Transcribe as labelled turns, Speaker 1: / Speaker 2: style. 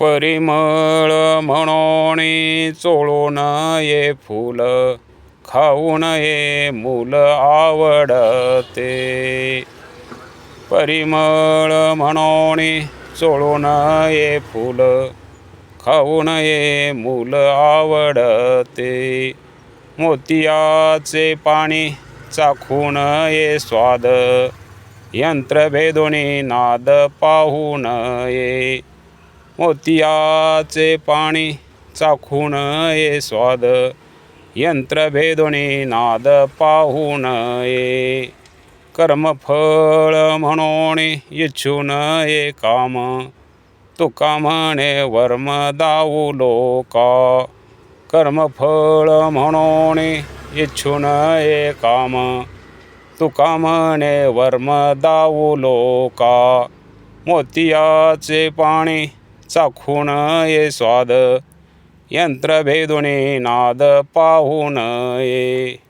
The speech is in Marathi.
Speaker 1: परिमळ म्हणून चोळून ये फुल खाऊन ये मूल आवडते. परिमळ म्हणून चोळून ये फुल खाऊन ये मूल आवडते. मोतियाचे पाणी चाखून ये स्वाद यंत्र भेदोनी नाद पाहून ये. मोतियाचे पाणी चाखून ये स्वाद यंत्रभेदोनी नाद पाहून ये. कर्मफळ म्हणून इच्छून ये काम तुका म्हणे वर्म दाऊ लोका. कर्मफळ म्हणून इच्छून ये काम तुका म्हणे वर्म दाऊ लोका. मोतियाचे पाणी चाखून ये स्वाद यंत्रभेदुने नाद पाहून ये.